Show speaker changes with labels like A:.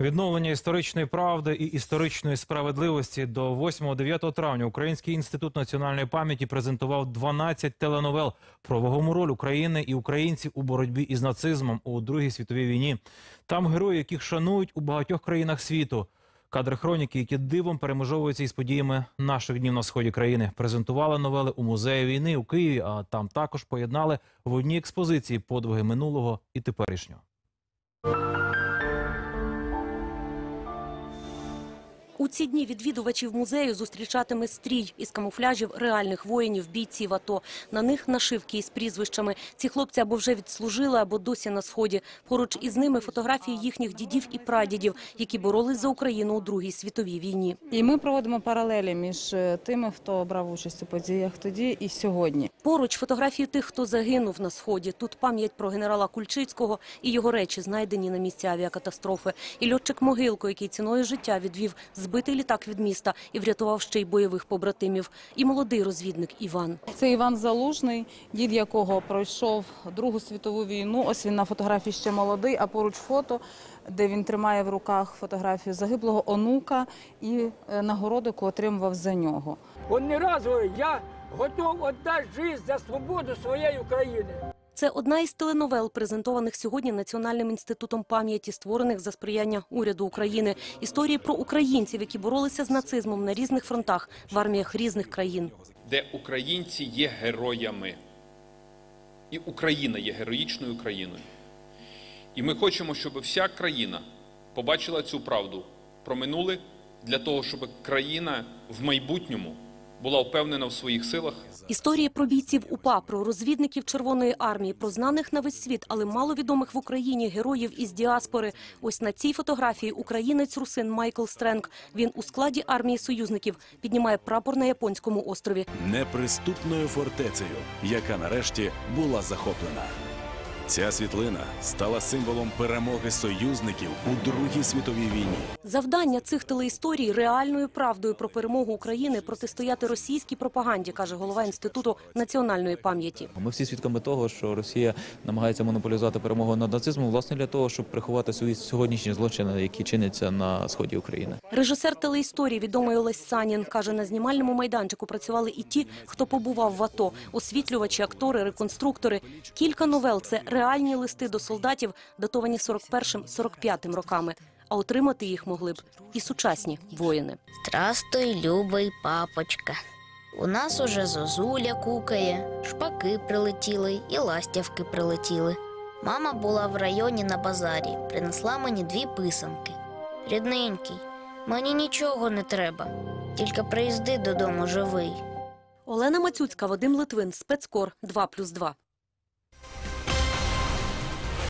A: Відновлення історичної правди і історичної справедливості до 8-9 травня Український інститут національної пам'яті презентував 12 теленовел про вагому роль України і українців у боротьбі із нацизмом у Другій світовій війні. Там герої, яких шанують у багатьох країнах світу. Кадри хроніки, які дивом перемежовуються із подіями наших днів на сході країни, презентували новели у музеї війни у Києві. А там також поєднали в одній експозиції подвиги минулого і теперішнього.
B: У ці дні відвідувачів музею зустрічатиме стрій із камуфляжів реальних воїнів, бійців АТО. На них нашивки із прізвищами. Ці хлопці або вже відслужили, або досі на сході. Поруч із ними фотографії їхніх дідів і прадідів, які боролись за Україну у Другій світовій війні.
C: І ми проводимо паралелі між е, тими, хто брав участь у подіях тоді і сьогодні.
B: Поруч фотографії тих, хто загинув на сході. Тут пам'ять про генерала Кульчицького і його речі, знайдені на місці авіакатастрофи. І льотчик Могилко, який ціною життя відвів збитий літак від міста і врятував ще й бойових побратимів. І молодий розвідник Іван.
C: Це Іван Залужний, дід якого пройшов Другу світову війну. Ось він на фотографії ще молодий, а поруч фото, де він тримає в руках фотографію загиблого онука і е, нагороду, яку отримував за нього.
D: Он не раз говорить, я готов віддати життя за свободу своєї України.
B: Це одна із теленовел, презентованих сьогодні Національним інститутом пам'яті, створених за сприяння уряду України. Історії про українців, які боролися з нацизмом на різних фронтах в арміях різних країн.
E: де українці є героями. І Україна є героїчною країною. І ми хочемо, щоб вся країна побачила цю правду про минуле для того, щоб країна в майбутньому була впевнена в своїх силах
B: Історії про бійців УПА, про розвідників Червоної армії, про знаних на весь світ, але маловідомих в Україні героїв із діаспори. Ось на цій фотографії українець русин Майкл Стренк. Він у складі армії союзників піднімає прапор на японському острові.
F: неприступною фортецею, яка нарешті була захоплена. Ця світлина стала символом перемоги союзників у Другій світовій війні.
B: Завдання цих телеісторій реальною правдою про перемогу України протистояти російській пропаганді, каже голова інституту національної пам'яті.
G: Ми всі свідками того, що Росія намагається монополізувати перемогу над нацизмом, власне для того, щоб приховати свої сьогоднішні злочини, які чиняться на сході України.
B: Режисер телеісторії, відомий Олесь Санін, каже, на знімальному майданчику працювали і ті, хто побував в АТО, освітлювачі, актори, реконструктори. Кілька новел – це реальні листи до солдатів, датовані 41-45 роками. А отримати їх могли б і сучасні воїни.
H: Здрастуй, любий папочка. У нас уже зозуля кукає, шпаки прилетіли і ластявки прилетіли. Мама була в районі на базарі, принесла мені дві писанки. Рідненький, мені нічого не треба, тільки приїзди додому живий.
B: Олена Мацюцька, Вадим Литвин, спецкор 2+,2.